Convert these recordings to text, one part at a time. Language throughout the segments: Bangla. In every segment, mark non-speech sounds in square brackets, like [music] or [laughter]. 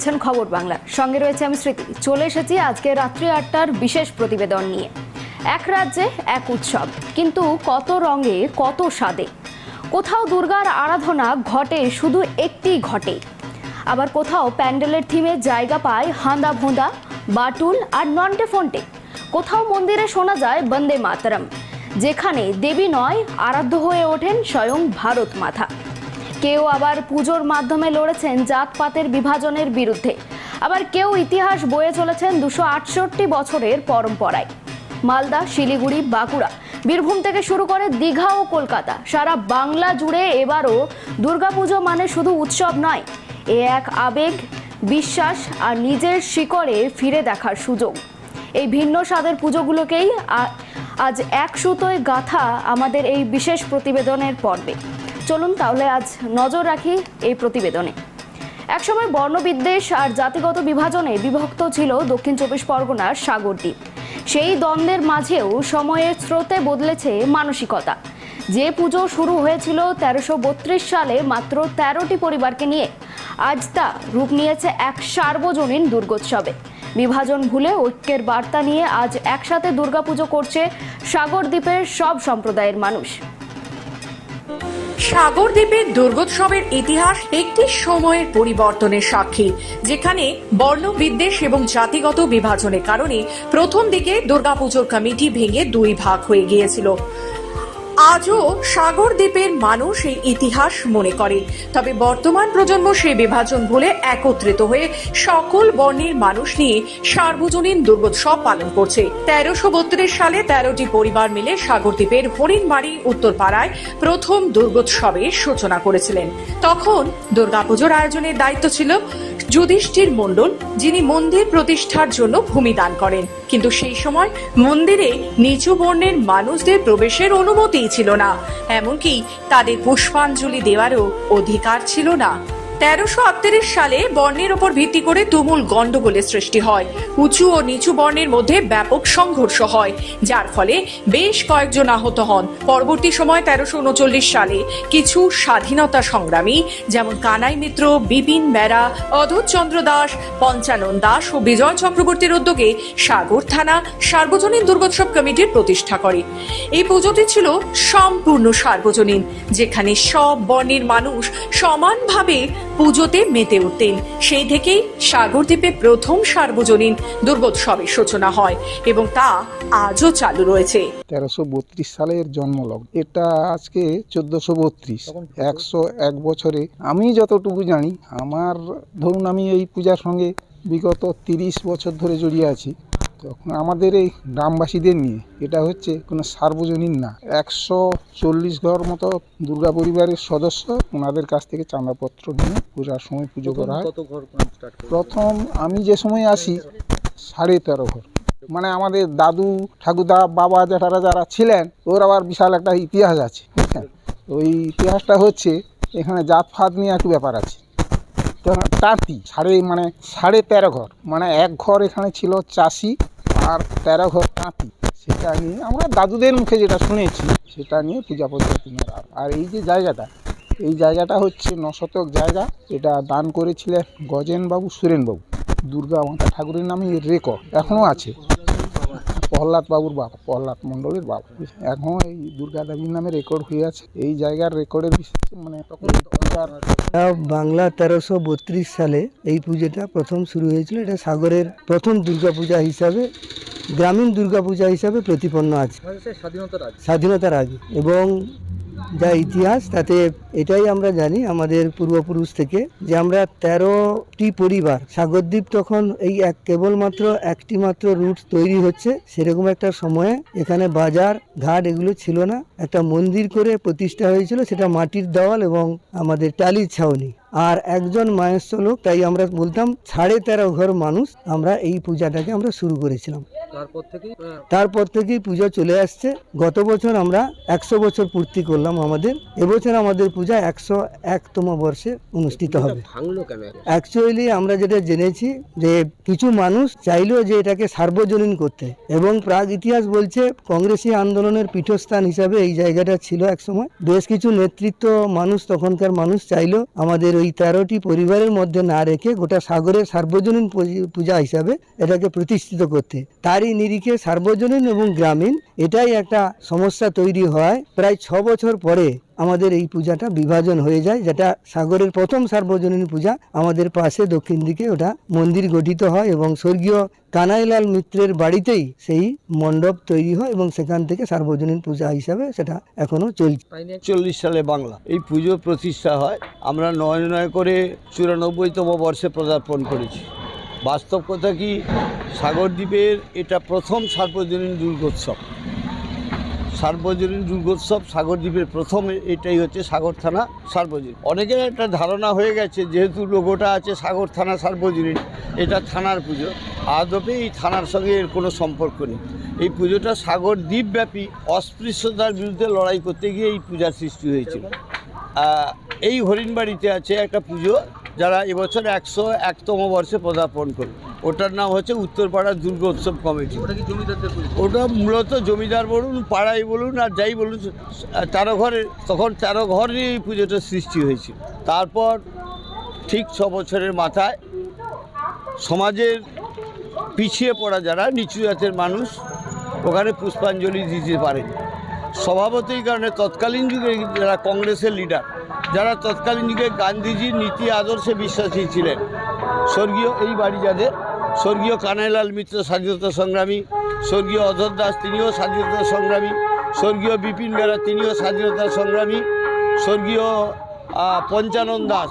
দেখছেন খবর বাংলা। সঙ্গে রয়েছে আমি স্মৃতি। চলে এসেছি আজকে রাত্রি আটটার বিশেষ প্রতিবেদন নিয়ে। এক রাজ্যে এক উৎসব। কিন্তু কত রঙে, কত স্বাদে? কোথাও দুর্গার আরাধনা ঘটে শুধু একটি ঘটে। আবার কোথাও প্যান্ডেলের থিমে জায়গা পায় হাঁদা ভোঁদা বাটুল আর নন্টে ফন্টে। কোথাও মন্দিরে শোনা যায় বন্দে মাতরম, যেখানে দেবী নয়, আরাধ্য হয়ে ওঠেন স্বয়ং ভারত মাতা। কেউ আবার পুজোর মাধ্যমে লড়েছেন জাতপাতের বিভাজনের বিরুদ্ধে। আবার কেউ ইতিহাস বয়ে চলেছেন দুশো আটষট্টি বছরের পরম্পরায়। মালদা, শিলিগুড়ি, বাঁকুড়া, বীরভূম থেকে শুরু করে দীঘা ও কলকাতা, সারা বাংলা জুড়ে এবারও দুর্গাপুজো মানে শুধু উৎসব নয়, এ এক আবেগ, বিশ্বাস আর নিজের শিকড়ে ফিরে দেখার সুযোগ। এই ভিন্ন স্বাদের পুজোগুলোকেই আজ এক সুতোয় গাথা আমাদের এই বিশেষ প্রতিবেদনের পর্বে। চলুন তাহলে আজ নজর রাখি এই প্রতিবেদনে। একসময় বর্ণবিদ্বেষ আর জাতিগত বিভাজনে বিভক্ত ছিল দক্ষিণ চব্বিশ পরগনার সাগরদ্বীপ। সেই দ্বন্দ্বের মাঝেও সময়ের স্রোতে বদলেছে মানসিকতা। যে পুজো শুরু হয়েছিল তেরোশো সালে মাত্র তেরোটি পরিবারকে নিয়ে। আজ তা রূপ নিয়েছে এক সার্বজনীন দুর্গোৎসবে। বিভাজন ভুলে ঐক্যের বার্তা নিয়ে আজ একসাথে দুর্গাপুজো করছে সাগরদ্বীপের সব সম্প্রদায়ের মানুষ। সাগরদ্বীপের দুর্গোৎসবের ইতিহাস একটি সময়ের পরিবর্তনের সাক্ষী, যেখানে বর্ণ বিদ্বেষ এবং জাতিগত বিভাজনের কারণে প্রথম দিকে দুর্গাপুজোর কমিটি ভেঙে দুই ভাগ হয়ে গিয়েছিল। আজও সাগরদ্বীপের মানুষ এই ইতিহাস মনে করে তবে বর্তমান প্রজন্ম সেই বিভাজন ভুলে একত্রিত হয়ে সকল বর্ণের মানুষ নিয়ে সার্বজনীন দুর্গোৎসব পালন করছে। তেরোশো বত্রিশ সালে তেরোটি পরিবার মিলে সাগর সাগরদ্বীপের হরিণবাড়ি উত্তরপাড়ায় প্রথম দুর্গোৎসবের সূচনা করেছিলেন। তখন দুর্গাপুজোর আয়োজনের দায়িত্ব ছিল যুধিষ্ঠির মণ্ডল, যিনি মন্দির প্রতিষ্ঠার জন্য ভূমি দান করেন। কিন্তু সেই সময় মন্দিরে নিচু বর্ণের মানুষদের প্রবেশের অনুমতিই ছিল না। এমনকি তাদের পুষ্পাঞ্জলি দেওয়ারও অধিকার ছিল না। তেরোশো সালে বর্ণের ওপর ভিত্তি করে তুমুল গন্ডগোলের সৃষ্টি হয়। উঁচু ও নিচু বর্ণের মধ্যে ব্যাপক সংঘর্ষ হয়, যার ফলে বেশ কয়েকজন আহত হন। পরবর্তী সময় তেরোশো উনচল্লিশ সালে কিছু স্বাধীনতা সংগ্রামী, যেমন কানাই মিত্র, বিপিন বেরা, অধর চন্দ্র দাস, পঞ্চানন দাস ও বিজয় চক্রবর্তীর উদ্যোগে সাগর থানা সার্বজনীন দুর্গোৎসব কমিটির প্রতিষ্ঠা করে। এই পুজোটি ছিল সম্পূর্ণ সার্বজনীন, যেখানে সব বর্ণের মানুষ সমানভাবে পুজোতে মেতে উঠতেন সেই থেকেই সাগরদ্বীপে প্রথম সার্বজনীন দুর্গোৎসবের সূচনা হয় এবং তা আজও চালু রয়েছে। তেরোশো বত্রিশ সালের জন্মলগ্ন। এটা আজকে চোদ্দোশো বত্রিশ একশো এক বছরে। আমি যতটুকু জানি আমার ধরুন আমি এই পূজার সঙ্গে বিগত তিরিশ বছর ধরে জড়িয়ে আছি তখন আমাদের এই গ্রামবাসীদের নিয়ে এটা হচ্ছে কোনো সার্বজনীন না। একশো চল্লিশ ঘর মতো দুর্গা পরিবারের সদস্য ওনাদের কাছ থেকে চাঁদাপত্র নিয়ে পূজার সময় পুজো করা হয়। প্রথম আমি যে সময় আসি সাড়ে তেরো ঘর। মানে আমাদের দাদু ঠাকুরদা বাবা জ্যাঠারা যারা ছিলেন ওর আবার বিশাল একটা ইতিহাস আছে। বুঝছেন ওই ইতিহাসটা হচ্ছে এখানে জাত ফাত নিয়ে একটু ব্যাপার আছে। তো তাঁতি সাড়ে মানে সাড়ে তেরো ঘর। মানে এক ঘর এখানে ছিল চাষি আর তেরো ঘর তাঁতি সেটা নিয়ে আমরা দাদুদের মুখে যেটা শুনেছি, সেটা নিয়ে পূজা পদ্ধতি আর এই যে জায়গাটা, এই জায়গাটা হচ্ছে নশতক জায়গা এটা দান করেছিলেন গজেনবাবু, সুরেনবাবু। দুর্গা মাতা ঠাকুরের নামে রেকর্ড এখনও আছে। প্রহ্লাদ বাবুর বাবা, প্রহ্লাদ মণ্ডলের বাবা। এখন এই দুর্গা দেবীর নামে রেকর্ড হয়ে আছে। এই জায়গার রেকর্ডের মানে বাংলা তেরোশো বত্রিশ সালে এই পুজোটা প্রথম শুরু হয়েছিল। এটা সাগরের প্রথম দুর্গাপূজা হিসাবে গ্রামীণ দুর্গাপূজা হিসাবে প্রতিপন্ন আছে। স্বাধীনতার আগে এবং যা ইতিহাস তাতে এটাই আমরা জানি আমাদের পূর্বপুরুষ থেকে যে আমরা তেরোটি পরিবার। সাগরদ্বীপ তখন এই এক কেবলমাত্র একটি মাত্র রুট তৈরি হচ্ছে। সেরকম একটা সময়ে এখানে বাজার ঘাট এগুলো ছিল না। একটা মন্দির করে প্রতিষ্ঠা হয়েছিল সেটা মাটির দেওয়াল এবং আমাদের টালির ছাউনি। আর একজন মায়েস্য লোক তাই আমরা বলতাম সাড়ে তেরো ঘর মানুষ আমরা এই পূজাটাকে আমরা শুরু করেছিলাম। তারপর থেকেই তারপর থেকেই পুজো চলে আসছে। গত বছর আমরা একশো বছর পূর্তি করলাম আমাদের। এবছর আমাদের পূজা একশো একতম বর্ষে অনুষ্ঠিত হবে। অ্যাকচুয়ালি আমরা যেটা জেনেছি যে কিছু মানুষ চাইলো যে এটাকে সার্বজনীন করতে। এবং প্রাগ ইতিহাস বলছে কংগ্রেসী আন্দোলনের পীঠস্থান হিসাবে এই জায়গাটা ছিল একসময়। বেশ কিছু নেতৃত্ব মানুষ তখনকার মানুষ চাইলো আমাদের ওই তেরোটি পরিবারের মধ্যে না রেখে গোটা সাগরের সার্বজনীন পূজা হিসাবে এটাকে প্রতিষ্ঠিত করতে। তারই নিরিখে সার্বজনীন এবং গ্রামীণ, এটাই একটা সমস্যা তৈরি হয়। প্রায় ছ বছর পরে আমাদের এই পূজাটা বিভাজন হয়ে যায়, যেটা সাগরের প্রথম সার্বজনীন পূজা। আমাদের পাশে দক্ষিণ দিকে ওটা মন্দির গঠিত হয় এবং স্বর্গীয় কানাইলাল মিত্রের বাড়িতেই সেই মণ্ডপ তৈরি হয় এবং সেখান থেকে সার্বজনীন পূজা হিসাবে সেটা এখনও চলছে। চল্লিশ সালে বাংলা। এই পুজো প্রতিষ্ঠা হয়। আমরা নয় নয় করে চুরানব্বইতম বর্ষে পদার্পণ করেছি। বাস্তব কথা কি? সাগরদ্বীপের এটা প্রথম সার্বজনীন দুর্গোৎসব। সার্বজনীন দুর্গোৎসব সাগরদ্বীপের প্রথম এটাই হচ্ছে সাগর থানা সার্বজনীন। অনেকের একটা ধারণা হয়ে গেছে, যেহেতু লোগোটা আছে সাগর থানা সার্বজনীন, এটা থানার পুজো। আদপে এই থানার সঙ্গে এর কোনো সম্পর্ক নেই। এই পুজোটা সাগর দ্বীপব্যাপী অস্পৃশ্যতার বিরুদ্ধে লড়াই করতে গিয়ে এই পূজার সৃষ্টি হয়েছিল। এই হরিণবাড়িতে আছে একটা পুজো যারা এবছর একশো একতম বর্ষে পদার্পণ করবে। ওটার নাম হচ্ছে উত্তরপাড়া দুর্গোৎসব কমিটি। ওটা কি ওটা মূলত জমিদার বলুন পাড়াই বলুন আর যাই বলুন তেরো ঘরে তখন তেরো ঘর নিয়ে এই পুজোটা সৃষ্টি হয়েছিল। তারপর ঠিক ছ বছরের মাথায় সমাজের পিছিয়ে পড়া যারা নিচু জাতের মানুষ ওখানে পুষ্পাঞ্জলি দিতে পারেন। স্বভাবতই কারণে তৎকালীন যুগে যারা কংগ্রেসের লিডার যারা তৎকালীন যুগে গান্ধীজির নীতি আদর্শে বিশ্বাসী ছিলেন। স্বর্গীয় এই বাড়ি যাদের, স্বর্গীয় কানাইলাল মিত্র স্বাধীনতা সংগ্রামী, স্বর্গীয় অধর দাস তিনিও স্বাধীনতা সংগ্রামী, স্বর্গীয় বিপিন বেরা তিনিও স্বাধীনতা সংগ্রামী, স্বর্গীয় পঞ্চানন দাস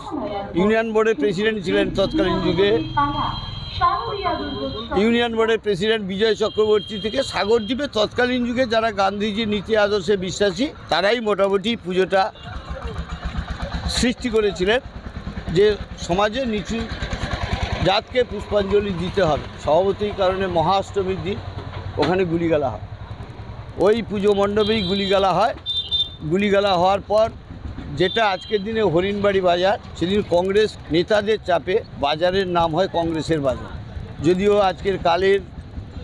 ইউনিয়ন বোর্ডের প্রেসিডেন্ট ছিলেন তৎকালীন যুগে। ইউনিয়ন বোর্ডের প্রেসিডেন্ট বিজয় চক্রবর্তী থেকে সাগরদ্বীপে তৎকালীন যুগে যারা গান্ধীজির নীতি আদর্শে বিশ্বাসী, তারাই মোটামুটি পুজোটা সৃষ্টি করেছিলেন যে সমাজে নিচু জাতকে পুষ্পাঞ্জলি দিতে হবে। স্বভাবতই কারণে মহাষ্টমীর দিন ওখানে গুলিগালা হয়। ওই পুজো মণ্ডপেই গুলিগালা হয়। গুলিগালা হওয়ার পর যেটা আজকের দিনে হরিণবাড়ি বাজার, সেদিন কংগ্রেস নেতাদের চাপে বাজারের নাম হয় কংগ্রেসের বাজার। যদিও আজকের কালের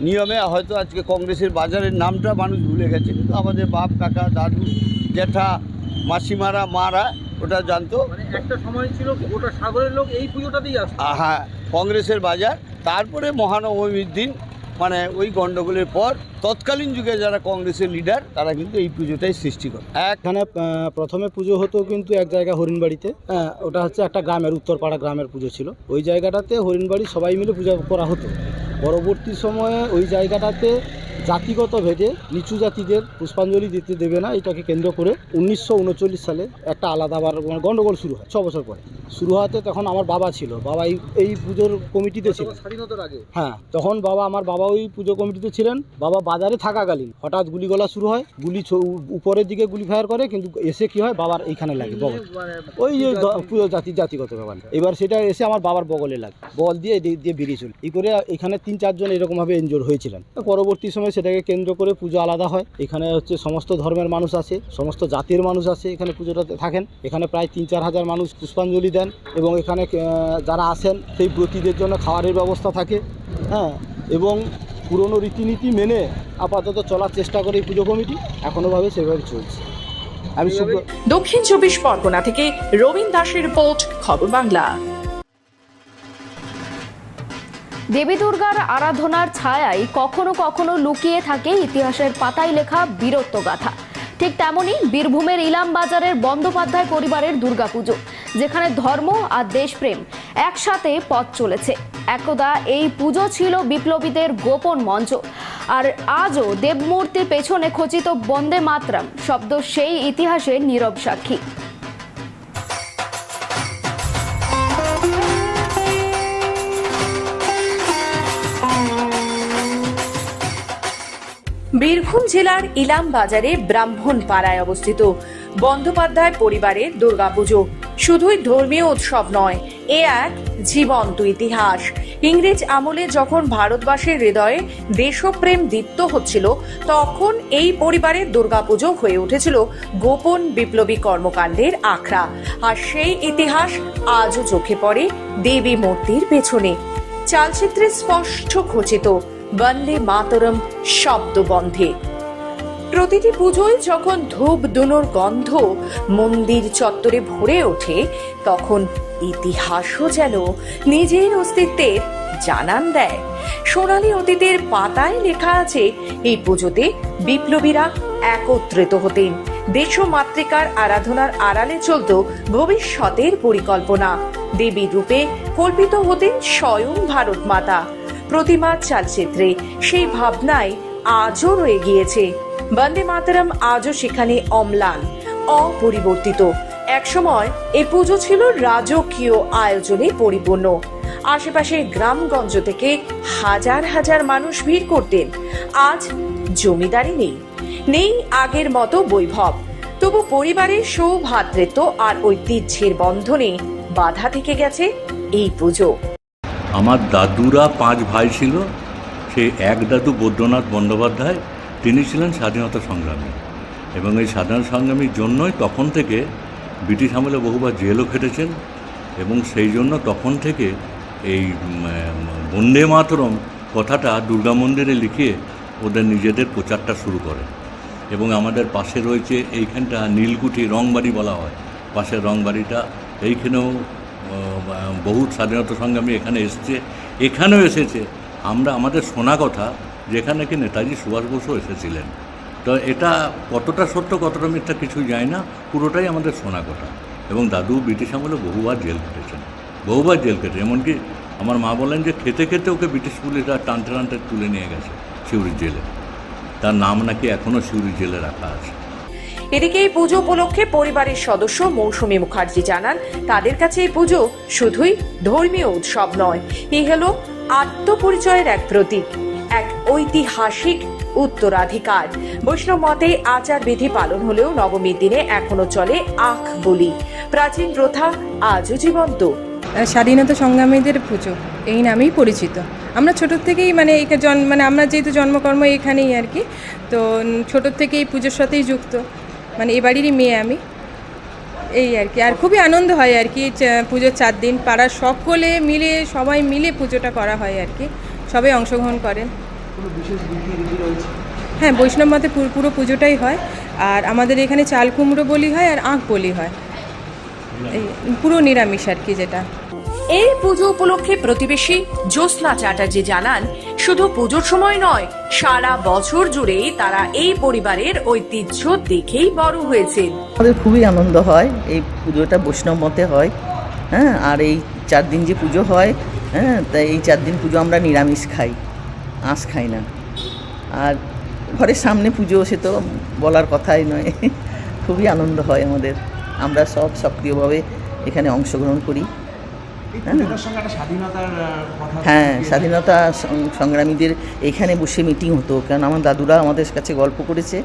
নিয়মে হয়তো আজকে কংগ্রেসের বাজারের নামটা মানুষ ভুলে গেছে, কিন্তু আমাদের বাপ, কাকা, দাদু, জ্যাঠা, মাসিমারা, মারা ওটা জানতো। মানে একটা সময় ছিল গোটা সাগরের লোক এই পুজোটাতেই আসতো? হ্যাঁ কংগ্রেসের বাজার। তারপরে মহানবমীর দিন মানে ওই গণ্ডগোলের পর তৎকালীন যুগে যারা কংগ্রেসের লিডার তারা কিন্তু এই পুজোটাই সৃষ্টি করে। এখানে প্রথমে পুজো হতো কিন্তু এক জায়গায় হরিণবাড়িতে। হ্যাঁ ওটা হচ্ছে একটা গ্রামের উত্তরপাড়া গ্রামের পুজো ছিল। ওই জায়গাটাতে হরিণবাড়ি সবাই মিলে পূজা করা হতো। পরবর্তী সময়ে ওই জায়গাটাতে জাতিগত ভেদে নিচু জাতিদের পুষ্পাঞ্জলি দিতে দেবে না এটাকে কেন্দ্র করে উনিশশো উনচল্লিশ সালে একটা আলাদা আবার মানে গণ্ডগোল শুরু হয় ছ বছর পরে। শুরু হওয়াতে তখন আমার বাবা ছিল বাবা এই এই পুজোর কমিটিতে ছিল স্বাধীনতার আগে? হ্যাঁ তখন বাবা আমার বাবা ওই পুজো কমিটিতে ছিলেন বাবা বাজারে থাকাকালীন। হঠাৎ গুলি গলা শুরু হয় গুলি উপরের দিকে গুলি ফায়ার করে কিন্তু এসে কি হয় বাবার এইখানে লাগে বগল। মানে ওই যে পুরো জাতি? জাতিগত ব্যাপার এবার সেটা এসে আমার বাবার বগলে লাগে। বল দিয়ে দিয়ে বেরিয়ে চলে। এই করে এখানে তিন চারজন এরকমভাবে এনজোর হয়েছিলেন। পরবর্তী সময় সেটাকে কেন্দ্র করে পুজো আলাদা হয়। এখানে হচ্ছে সমস্ত ধর্মের মানুষ আছে, সমস্ত জাতির মানুষ আছে এখানে পুজোটাতে থাকেন। এখানে প্রায় তিন চার হাজার মানুষ পুষ্পাঞ্জলি দেন এবং এখানে যারা আসেন সেই ব্রতীদের জন্য খাবারের ব্যবস্থা থাকে হ্যাঁ। এবং পুরনো রীতিনীতি মেনে আপাতত চলার চেষ্টা করে এই পুজো কমিটি এখনোভাবে সেভাবে চলছে। আমি দক্ষিণ চব্বিশ পরগনা থেকে রবীন রিপোর্ট, খবর বাংলা। দেবী দুর্গার আরাধনার ছায়ায় কখনো কখনো লুকিয়ে থাকে ইতিহাসের পাতায় লেখা বীরত্ব গাথা। ঠিক তেমনি বীরভূমের ইলাম বাজারের বন্দ্যোপাধ্যায় পরিবারের দুর্গাপুজো, যেখানে ধর্ম আর দেশপ্রেম একসাথে পথ চলেছে। একদা এই পুজো ছিল বিপ্লবীদের গোপন মঞ্চ। আর আজও দেবমূর্তি পেছনে খচিত বন্দে মাতরম শব্দ সেই ইতিহাসের নীরব সাক্ষী। বীরভূম জেলার ইলাম বাজারে ব্রাহ্মণ পাড়ায় অবস্থিত। বন্দ্যোপাধ্যায় পরিবারের দুর্গাপুজো। শুধুই ধর্মীয় উৎসব নয়, এ এক জীবন্ত ইতিহাস। ইংরেজ আমলে যখন ভারতবাসীর হৃদয়ে দেশপ্রেম দীপ্ত হচ্ছিল, তখন এই পরিবারের দুর্গাপুজো হয়ে উঠেছিল গোপন বিপ্লবী কর্মকাণ্ডের আখড়া। আর সেই ইতিহাস আজও চোখে পড়ে দেবী মূর্তির পেছনে। চালচিত্রে স্পষ্ট খচিত বন্দে মাতরম শব্দবন্ধে। প্রতিটি পুজোয় যখন ধূপ দুনোর গন্ধ মন্দির চত্বরে ভরে ওঠে, তখন ইতিহাসও যেন নিজের অস্তিত্বের জানান দেয়। সোনালী অতীতের পাতায় লেখা আছে, এই পুজোতে বিপ্লবীরা একত্রিত হতেন দেশ মাতৃকার আরাধনার আড়ালে চলত ভবিষ্যতের পরিকল্পনা। দেবীর রূপে কল্পিত হতেন স্বয়ং ভারত মাতা প্রতিমার চালচিত্রে। সেই ভাবনায় আজও রয়ে গিয়েছে। বন্দে মাতরম আজও সেখানে অম্লান, অপরিবর্তিত। একসময় এ পুজো ছিল রাজকীয় আয়োজনে পরিপূর্ণ। আশেপাশের গ্রামগঞ্জ থেকে হাজার হাজার মানুষ ভিড় করতেন। আজ জমিদারি নেই নেই আগের মতো বৈভব। তবু পরিবারের সৌভাতৃত্ব আর ঐতিহ্যের বন্ধনে বাধা থেকে গেছে এই পুজো। আমার দাদুরা পাঁচ ভাই ছিল, সেই এক দাদু বৈদ্যনাথ বন্দ্যোপাধ্যায়, তিনি ছিলেন স্বাধীনতা সংগ্রামী। এবং এই স্বাধীনতা সংগ্রামীর জন্যই তখন থেকে ব্রিটিশ আমলে বহুবার জেলও খেটেছেন এবং সেই জন্য তখন থেকে এই বন্দে মাতরম কথাটা দুর্গা মন্দিরে লিখে ওদের নিজেদের প্রচারটা শুরু করে। এবং আমাদের পাশে রয়েছে এইখানটা নীলকুঠি রংবাড়ি বলা হয়। পাশের রংবাড়িটা এইখানেও বহু স্বাধীনতা সংগ্রামী এখানে এসছে, এখানেও এসেছে। আমরা, আমাদের শোনা কথা, যেখানে কি নেতাজি সুভাষ বসু এসেছিলেন। তো এটা কতটা সত্য, কতটা মিথ্যা কিছুই যায় না, পুরোটাই আমাদের শোনা কথা। এবং দাদু ব্রিটিশ আমলে বহুবার জেল কেটেছেন বহুবার জেল কেটে এমনকি আমার মা বলেন যে, খেতে খেতে ওকে ব্রিটিশ পুলিশরা টানতে টানতে তুলে নিয়ে গেছে, সিউড়ির জেলে। তার নাম নাকি এখনও সিউড়ির জেলে রাখা আছে। এদিকে এই পুজো উপলক্ষে পরিবারের সদস্য মৌসুমী মুখার্জি জানান, তাদের কাছে এই পুজো শুধুই ধর্মীয় উৎসব নয় এই হলো আত্মপরিচয়ের এক প্রতীক, এক ঐতিহাসিক উত্তরাধিকার। বৈষ্ণব মতে আচার বিধি পালন হলেও নবমীর দিনে এখনও চলে আখ বলি। প্রাচীন প্রথা আজও জীবন্ত। স্বাধীনতা সংগ্রামীদের পুজো, এই নামেই পরিচিত। আমরা ছোটোর থেকেই মানে জন মানে আমরা যেহেতু জন্মকর্ম এখানেই আর কি, তো ছোটোর থেকেই পুজোর সাথেই যুক্ত। মানে এ বাড়িরই মেয়ে আমি। এই আর কি। আর খুবই আনন্দ হয় আর কি পুজোর চার দিন পাড়ার সকলে মিলে সবাই মিলে পুজোটা করা হয় আর কি। সবাই অংশগ্রহণ করেন। হ্যাঁ বৈষ্ণব মতে পুরো পুরো পুজোটাই হয়। আর আমাদের এখানে চাল কুমড়ো বলি হয় আর আঁখ বলি হয়। এই পুরো নিরামিষ আর কি যেটা। এই পুজো উপলক্ষে প্রতিবেশী জ্যোৎস্না চ্যাটার্জি জানান, শুধু পুজোর সময় নয়, সারা বছর জুড়েই তারা এই পরিবারের ঐতিহ্য দেখেই বড় হয়েছে আমাদের খুবই আনন্দ হয়, এই পুজোটা বৈষ্ণব মতে হয় হ্যাঁ আর এই চার দিন যে পুজো হয় হ্যাঁ তাই এই চার দিন পুজো আমরা নিরামিষ খাই, আঁশ খাই না। আর ঘরের সামনে পুজো, সে তো বলার কথাই নয়, খুবই আনন্দ হয় আমাদের। আমরা সব সক্রিয়ভাবে এখানে অংশগ্রহণ করি। হ্যাঁ হ্যাঁ স্বাধীনতা সংগ্রামীদের এখানে বসে মিটিং হতো। কারণ আমার দাদুরা আমাদের কাছে গল্প করেছে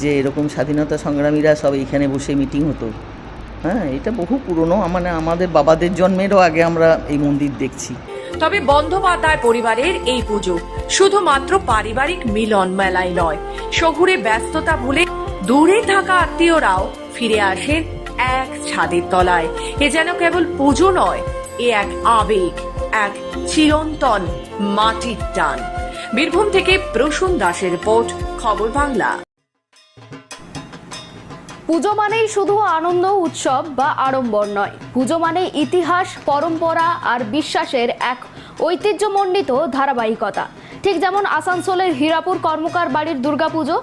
যে এরকম স্বাধীনতা সংগ্রামীরা সব এখানে বসে মিটিং হতো। হ্যাঁ এটা বহু পুরনো। মানে আমাদের বাবাদের জন্মেরও আগে আমরা এই মন্দির দেখছি। তবে বন্দ্যোপাধ্যায় পরিবারের এই পুজো শুধুমাত্র পারিবারিক মিলন মেলায় নয় শহুরে ব্যস্ততা ভুলে দূরে থাকা আত্মীয়রাও ফিরে আসেন এক ছাদের তলায়। এ যেন কেবল পুজো নয় এ এক আবেগ, এক চিরন্তন মাটির টান। বীরভূম থেকে প্রসূন দাসের রিপোর্ট, খবর বাংলা। পুজো মানেই শুধু আনন্দ, উৎসব বা আড়ম্বর নয়। পুজো মানে ইতিহাস, পরম্পরা আর বিশ্বাসের এক ঐতিহ্যমণ্ডিত ধারাবাহিকতা। ঠিক যেমন আসানসোলের হীরাপুর কর্মকার বাড়ির দুর্গাপুজো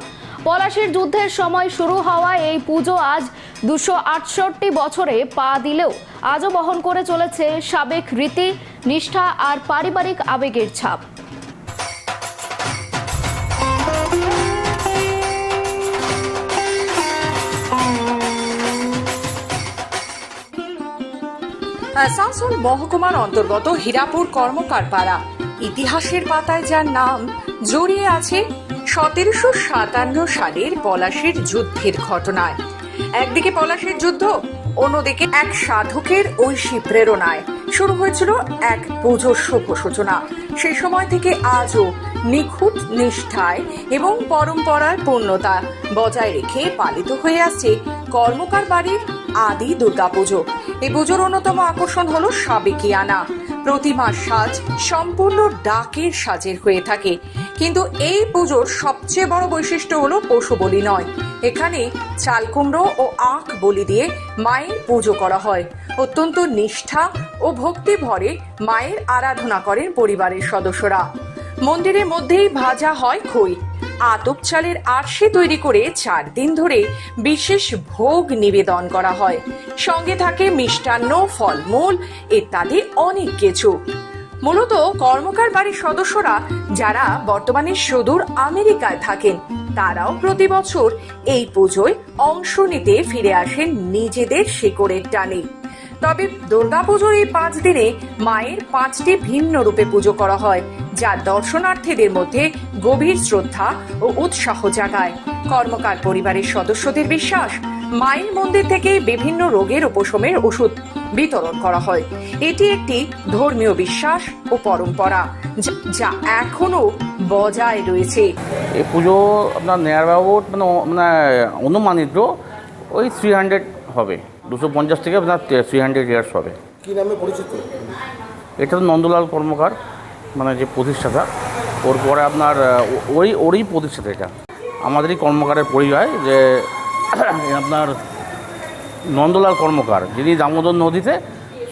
পলাশির যুদ্ধের সময় শুরু হওয়া এই পুজো আজ দুশো আটষট্টি বছরে পা দিলেও আজও বহন করে চলেছে সাবেক রীতি, নিষ্ঠা আর পারিবারিক আবেগের ছাপ। আসানসোল মহকুমার অন্তর্গত হীরাপুর কর্মকার পাড়া ইতিহাসের পাতায় যার নাম জড়িয়ে আছে সতেরোশো সাতান্ন সালের পলাশির যুদ্ধের ঘটনায়। একদিকে পলাশির যুদ্ধ, অন্যদিকে এক সাধকের ঐশী প্রেরণায়। শুরু হয়েছিল এক পুজোর শুভ সূচনা সেই সময় থেকে আজও নিখুঁত নিষ্ঠায় এবং পরম্পরার পূর্ণতা বজায় রেখে পালিত হয়ে আসছে কর্মকার বাড়ির আদি দুর্গাপুজো। এই পুজোর অন্যতম আকর্ষণ হলো সাবেকিয়ানা প্রতিমার সাজ সম্পূর্ণ ডাকের সাজের হয়ে থাকে। কিন্তু এই পুজোর সবচেয়ে বড় বৈশিষ্ট্য হলো পশু বলি নয়। এখানে চাল কুমড়ো ও আখ বলি দিয়ে মায়ের পুজো করা হয়। অত্যন্ত নিষ্ঠা ও ভক্তি ভরে মায়ের আরাধনা করেন পরিবারের সদস্যরা। মন্দিরের মধ্যেই ভাজা হয় খই। আতপ চালের আরশি তৈরি করে চার দিন ধরে বিশেষ ভোগ নিবেদন করা হয়। সঙ্গে থাকে মিষ্টান্ন, ফলমূল, ইত্যাদি অনেক কিছু। মূলত কর্মকার বাড়ির সদস্যরা যারা বর্তমানে সুদূর আমেরিকায় থাকেন, তারাও প্রতি বছর এই পুজোয় অংশ নিতে ফিরে আসেন নিজেদের শিকড়ের টানে। তবে দুর্গাপুজোর এই পাঁচ দিনে মায়ের পাঁচটি ভিন্ন রূপে পুজো করা হয়, যা দর্শনার্থীদের মধ্যে গভীর শ্রদ্ধা ও উৎসাহ জাগায়। কর্মকার পরিবারের সদস্যদের বিশ্বাস, মায়ের মন্দির থেকে বিভিন্ন রোগের উপশমের ওষুধ বিতরণ করা হয়। এটি একটি ধর্মীয় বিশ্বাস ও পরম্পরা, যা- এখনও বজায় রয়েছে। এই পুজো আপনার নেয়ার বাবদ মানে মানে অনুমানিত ওই থ্রি হান্ড্রেড হবে। দুশো পঞ্চাশ থেকে আপনার থ্রি হান্ড্রেড ইয়ার্স হবে। কি নামে পরিচিত? এটা তো নন্দলাল কর্মকার মানে যে প্রতিষ্ঠাতা। ওর পরে আপনার ওই ওরই প্রতিষ্ঠাতা এটা। আমাদেরই কর্মকারের পরিচয় যে [coughs] আপনার নন্দলাল কর্মকার যিনি দামোদর নদীতে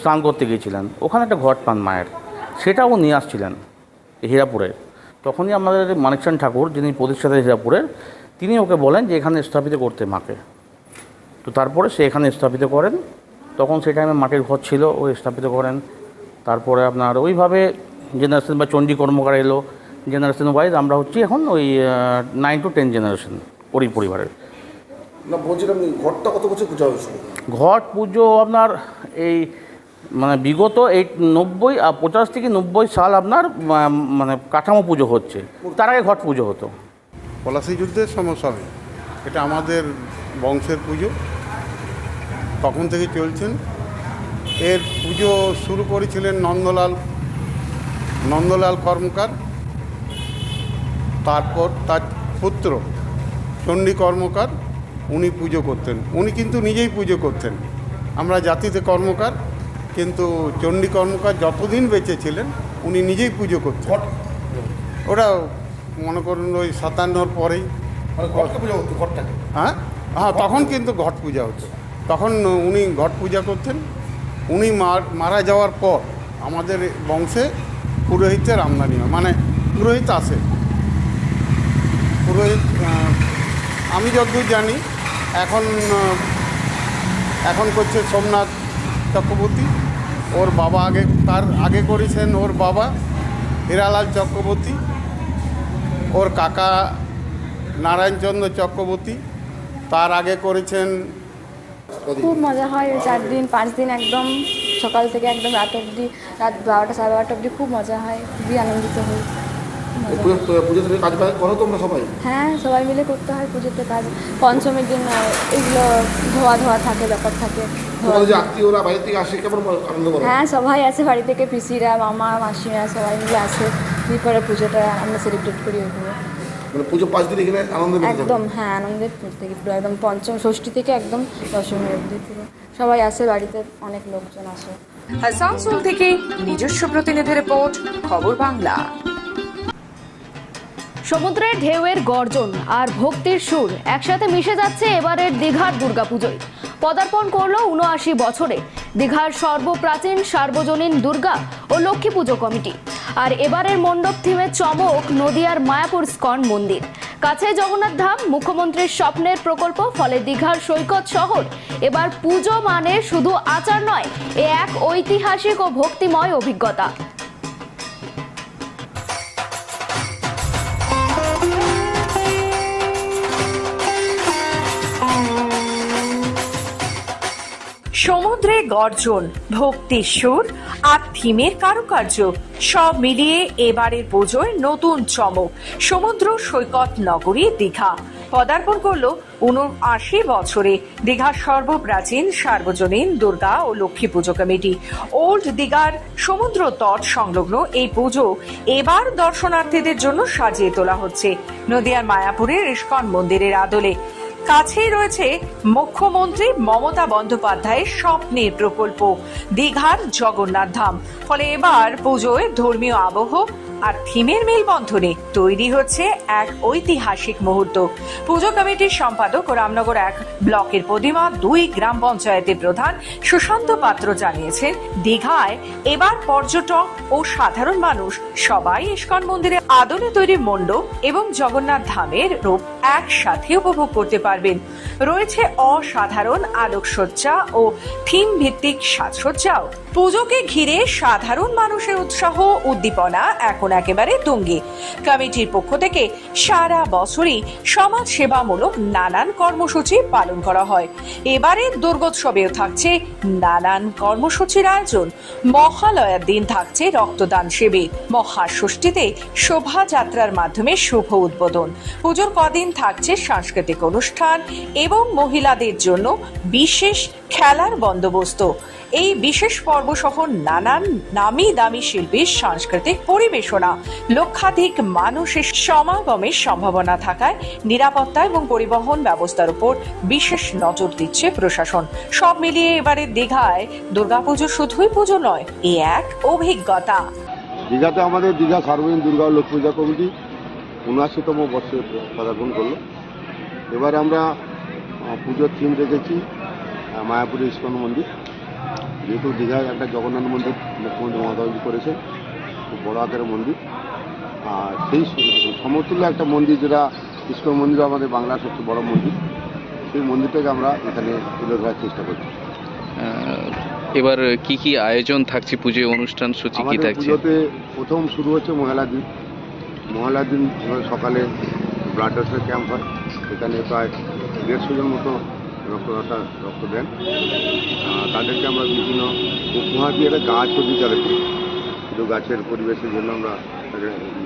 স্নান করতে গিয়েছিলেন। ওখানে একটা ঘট পান মায়ের। সেটাও নিয়ে আসছিলেন হীরাপুরে। তখনই আমাদের মানিকচান ঠাকুর যিনি প্রতিষ্ঠাতা হীরাপুরের তিনি ওকে বলেন যে এখানে স্থাপিত করতে মাকে। তো তারপরে সে এখানে স্থাপিত করেন। তখন সেই টাইমে মাটির ঘর ছিল ও স্থাপিত করেন। তারপরে আপনার ওইভাবে জেনারেশন বা চণ্ডী কর্মকার এলো। জেনারেশন ওয়াইজ আমরা হচ্ছি এখন ওই নাইন টু টেন জেনারেশন ওরই পরিবারের। না বলছিলাম ঘরটা কত বছর পূজা হয়েছিল? ঘট পুজো আপনার এই মানে বিগত এই নব্বই আর পঁচাশ থেকে নব্বই সাল আপনার মানে কাঠামো পুজো হচ্ছে। তার আগে ঘট পুজো হতো। পলাশি যুদ্ধের সমসামে এটা আমাদের বংশের পুজো। তখন থেকে চলছেন? এর পুজো শুরু করেছিলেন নন্দলাল। নন্দলাল কর্মকার তারপর তার পুত্র চণ্ডী কর্মকার উনি পুজো করতেন। উনি কিন্তু নিজেই পুজো করতেন। আমরা জাতিতে কর্মকার কিন্তু চণ্ডী কর্মকার যতদিন বেঁচে ছিলেন উনি নিজেই পুজো করতেন। ওটা মনে করুন ওই সাতান্নর পরেই। ঘরটাকে হ্যাঁ? হ্যাঁ তখন কিন্তু ঘট পূজা হতো। তখন উনি ঘট পূজা করতেন। উনি মার- যাওয়ার পর আমাদের বংশে পুরোহিতের আমদানি হয়। মানে পুরোহিত আসে পুরোহিত আমি যতদূর জানি, এখন এখন করছে সোমনাথ চক্রবর্তী। ওর বাবা আগে, তার আগে করেছেন ওর বাবা হীরালাল চক্রবর্তী। ওর কাকা নারায়ণচন্দ্র চক্রবর্তী। তার আগে করেছেন খুব মজা হয় চার দিন পাঁচ দিন একদম সকাল থেকে একদম রাত অবধি রাত বারোটা সাড়ে বারোটা অবধি খুব মজা হয় খুবই আনন্দিত হই। পুজো কাজ করো তোমরা সবাই? হ্যাঁ সবাই মিলে করতে হয় পুজোতে কাজ। পঞ্চমীর দিন এগুলো ধোয়া ধোয়া থাকে ব্যাপার থাকে। ধোয়া- তোমাদের যে আত্মীয়রা বাইরে থেকে আসে কেমন আনন্দ করো? হ্যাঁ সবাই আছে বাড়ি থেকে পিসিরা মামা মাসিরা সবাই মিলে আসে দিয়ে পরে পুজোটা আমরা সেলিব্রেট করি ওইভাবে। মানে পুজো পাঁচ দিন এখানে আনন্দ একদম হ্যাঁ থেকে পুরো একদম পঞ্চম ষষ্ঠী থেকে একদম দশমী অবধি পুরো। সবাই আসে বাড়িতে অনেক লোকজন আসে। আসানসোল থেকে নিজস্ব প্রতিনিধি রিপোর্ট খবর বাংলা। সমুদ্রের ঢেউয়ের গর্জন আর ভক্তির সুর একসাথে মিশে যাচ্ছে এবারের দীঘার দুর্গাপুজোয়। পদার্পণ করল উনআশি বছরে। দীঘার সর্বপ্রাচীন সার্বজনীন দুর্গা ও লক্ষ্মী পুজো কমিটি। আর এবারের মণ্ডপ থিমে চমক নদিয়ার মায়াপুর স্কন মন্দির। কাছে জগন্নাথ ধাম, মুখ্যমন্ত্রীর স্বপ্নের প্রকল্প, ফলে দীঘার সৈকত শহর। এবার পুজো মানে শুধু আচার নয়, এ এক ঐতিহাসিক ও ভক্তিময় অভিজ্ঞতা। সমুদ্রে গর্জন ভক্তির সুর আর থিমের কারুকার্য, সব মিলিয়ে এবারের পুজোয় নতুন চমক। সমুদ্র সৈকত নগরী দীঘা। পদার্পণ করল উনআশি বছরে দীঘার সর্বপ্রাচীন সার্বজনীন দুর্গা ও লক্ষ্মী পুজো কমিটি। ওল্ড দীঘার সমুদ্র তট সংলগ্ন এই পুজো এবার দর্শনার্থীদের জন্য সাজিয়ে তোলা হচ্ছে। নদিয়ার মায়াপুরের ইস্কন মন্দিরের আদলে কাছেই রয়েছে মুখ্যমন্ত্রী মমতা বন্দ্যোপাধ্যায়ের স্বপ্নের প্রকল্প, দীঘার জগন্নাথ ধাম। ফলে এবার পুজোয় ধর্মীয় আবহ আর থিমের মেলবন্ধনে তৈরি হচ্ছে এক ঐতিহাসিক মুহূর্ত। পুজো কমিটির সম্পাদক ও রামনগর এক ব্লকের প্রতিমা দুই গ্রাম পঞ্চায়েতের প্রধান সুশান্ত পাত্র জানিয়েছেন, দীঘায় এবার পর্যটক ও সাধারণ মানুষ সবাই ইস্কন মন্দিরে আদলে তৈরি মণ্ডপ এবং জগন্নাথ ধামের রূপ একসাথে উপভোগ করতে পারবেন। রয়েছে অসাধারণ আলোকসজ্জা ও থিম ভিত্তিক সাজসজ্জাও। পুজোকে ঘিরে সাধারণ মানুষের উৎসাহ, উদ্দীপনা এখন একেবারে তুঙ্গে। কমিটির পক্ষ থেকে সারা বছরই সমাজ সেবামূলক নানান কর্মসূচি পালন করা হয়। এবারে দুর্গোৎসবেও থাকছে নানান কর্মসূচির আয়োজন। মহালয়ার দিন থাকছে রক্তদান শিবির। মহাষষ্ঠীতে শোভাযাত্রার মাধ্যমে শুভ উদ্বোধন। পুজোর কদিন থাকছে সাংস্কৃতিক অনুষ্ঠান এবং মহিলাদের জন্য বিশেষ খেলার বন্দোবস্ত। এই বিশেষ পর্ব সহ নানান নামি দামি শিল্পীর সাংস্কৃতিক পরিবেশনা। লক্ষাধিক মানুষের সমাগমের সম্ভাবনা থাকায় নিরাপত্তা এবং পরিবহন ব্যবস্থার উপর বিশেষ নজর দিচ্ছে প্রশাসন। সব মিলিয়ে এবারে দীঘায় দুর্গাপুজো শুধুই পুজো নয় এ এক অভিজ্ঞতা। দীঘাতে আমাদের দীঘা সার্বজনীন দুর্গা লক্ষ্মী পূজা কমিটি উনআশিতম বর্ষে পদার্পণ করল। এবারে আমরা পুজোর থিম রেখেছি আহ, মায়াপুরের ইস্কন মন্দির। যেহেতু দীঘায় একটা জগন্নাথ মন্দির মুখ্যমন্ত্রী মমতা করেছেন খুব বড় আকারের মন্দির। আর সেই সমতুল্য একটা মন্দির যেটা ইস্কন মন্দির আমাদের বাংলার সবচেয়ে বড় মন্দির সেই মন্দিরটাকে আমরা এখানে তুলে ধরার চেষ্টা করছি। এবার কি কি আয়োজন থাকছে? পুজোয় অনুষ্ঠান সূচি কি থাকছে? পুজোতে প্রথম শুরু হচ্ছে মহিলা দিন। মহিলা দিন সকালে ব্লাড ডোনেশন ক্যাম্প হয়। এখানে প্রায় দেড়শো জন মতো রক্তদাতা রক্ত দেন। তাদেরকে আমরা বিভিন্ন উপহার দিয়ে একটা গাছ অধিক তাদেরকে শুধু গাছের পরিবেশের জন্য আমরা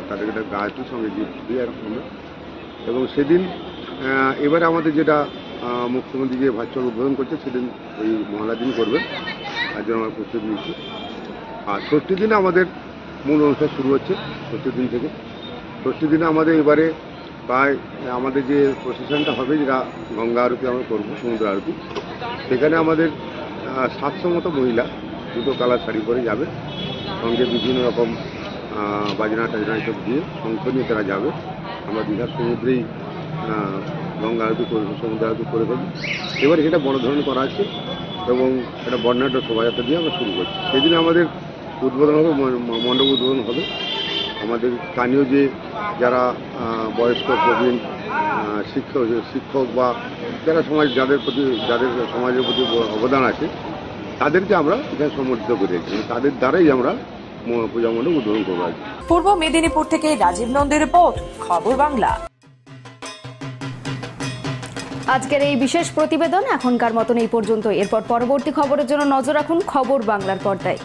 তাদেরকে একটা গাছের সঙ্গে গিফট দিই আমরা। এবং সেদিন এবারে আমাদের যেটা মুখ্যমন্ত্রী যে ভার্চুয়াল উদ্বোধন করছে, সেদিন ওই মহলা দিন করবে। তার জন্য আমরা প্রস্তুতি নিচ্ছি। আর ষষ্ঠী দিনে আমাদের মূল অনুষ্ঠান শুরু হচ্ছে, ষষ্ঠী দিন থেকে। ষষ্ঠী দিনে আমাদের এবারে প্রায় আমাদের যে প্রসেশনটা হবে, যেটা গঙ্গা আরতি আমরা করব, সমুদ্র আরতি, সেখানে আমাদের সাতশো মতো মহিলা দুটো কালার শাড়ি পরে যাবে। সঙ্গে বিভিন্ন রকম বাজনা টাজনা সব দিয়ে অংশ নিয়ে তারা যাবে। আমরা দীঘার সমুদ্রেই গঙ্গা আরতি করব সমুদ্র আরতি করে ফেলব এবারে সেটা বড় ধরনের করা আছে এবং একটা বর্ণাঢ্য শোভাযাত্রা দিয়ে আমরা শুরু করছি। সেদিন আমাদের উদ্বোধন হবে মণ্ডপ উদ্বোধন হবে। আমাদের স্থানীয় যে যারা বয়স্ক প্রবীণ শিক্ষক শিক্ষক বা যারা সমাজ যাদের প্রতি যাদের সমাজের প্রতি অবদান আছে তাদেরকে আমরা এখানে সম্মানিত করে রেখেছি তাদের দ্বারাই আমরা পূজা মণ্ডপ উদ্বোধন করব পূর্ব মেদিনীপুর থেকে রাজীব নন্দের রিপোর্ট খবর বাংলা। আজকের এই বিশেষ প্রতিবেদন এখনকার মতন এই পর্যন্ত। এরপর পরবর্তী খবরের জন্য নজর রাখুন খবর বাংলার পর্দায়।